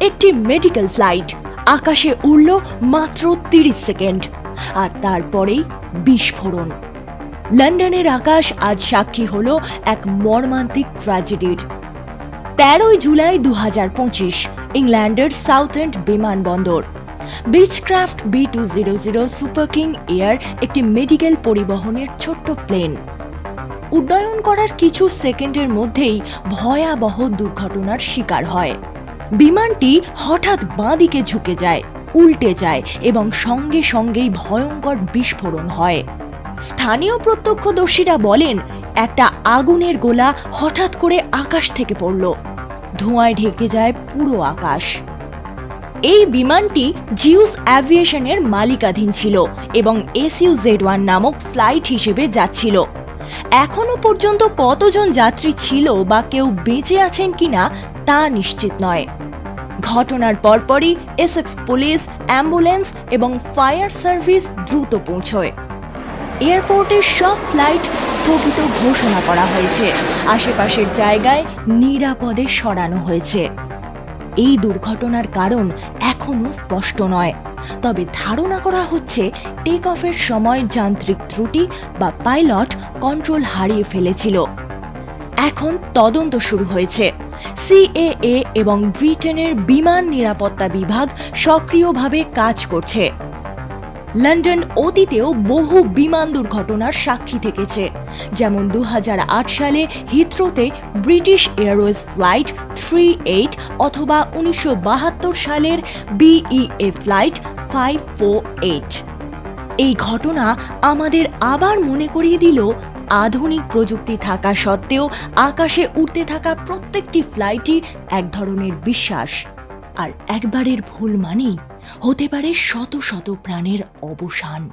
একটি medical flight আকাশে উড়ল মাত্র তিরিশ সেকেন্ড আর তারপরেই বিস্ফোরণ। লন্ডনের আকাশ আজ সাক্ষী হলো এক মর্মান্তিক ট্র্যাজেডির তেরোই জুলাই দু হাজার পঁচিশ, ইংল্যান্ডের সাউথ এন্ড বিমানবন্দর Beechcraft B two zero zero Super King Air একটি মেডিকেল পরিবহনের ছোট্ট প্লেন উড্ডয়ন করার কিছু সেকেন্ডের মধ্যেই ভয়াবহ দুর্ঘটনার শিকার হয়। বিমানটি হঠাৎ বাঁদিকে ঝুঁকে যায়, উল্টে যায় এবং সঙ্গে সঙ্গেই ভয়ঙ্কর বিস্ফোরণ হয়। স্থানীয় প্রত্যক্ষদর্শীরা বলেন, একটা আগুনের গোলা হঠাৎ করে আকাশ থেকে পড়ল। ধোঁয়ায় ঢেকে যায় পুরো আকাশ। এই বিমানটি জিউস অ্যাভিয়েশনের মালিকাধীন ছিল এবং এসইউ জেড ওয়ান নামক ফ্লাইট হিসেবে যাচ্ছিল। এখনও পর্যন্ত কতজন যাত্রী ছিল বা কেউ বেঁচে আছেন কিনা তা নিশ্চিত নয়। ঘটনার পরপরই এসএক্স পুলিশ, অ্যাম্বুলেন্স এবং ফায়ার সার্ভিস দ্রুত পৌঁছয়। এয়ারপোর্টের সব ফ্লাইট স্থগিত ঘোষণা করা হয়েছে। আশেপাশের জায়গায় নিরাপদে সরানো হয়েছে। এই দুর্ঘটনার কারণ এখনও স্পষ্ট নয়। তবে ধারণা করা হচ্ছে টেক অফের সময় যান্ত্রিক ত্রুটি বা পাইলট কন্ট্রোল হারিয়ে ফেলেছিল। এখন তদন্ত শুরু হয়েছে। সিএএ এবং ব্রিটেনের বিমান নিরাপত্তা বিভাগ সক্রিয়ভাবে কাজ করছে। লন্ডন অতীতেও বহু বিমান দুর্ঘটনার সাক্ষী থেকেছে। যেমন দু হাজার আট সালে হিথ্রোতে British Airways flight three eight অথবা উনিশশো বাহাত্তর সালের BEA flight five four eight. এই ঘটনা আমাদের আবার মনে করিয়ে দিল, আধুনিক প্রযুক্তি থাকা সত্ত্বেও আকাশে উঠতে থাকা প্রত্যেকটি ফ্লাইটই এক ধরনের বিশ্বাস। আর একবারের ভুল মানেই হতে পারে শত শত প্রাণের অবসান।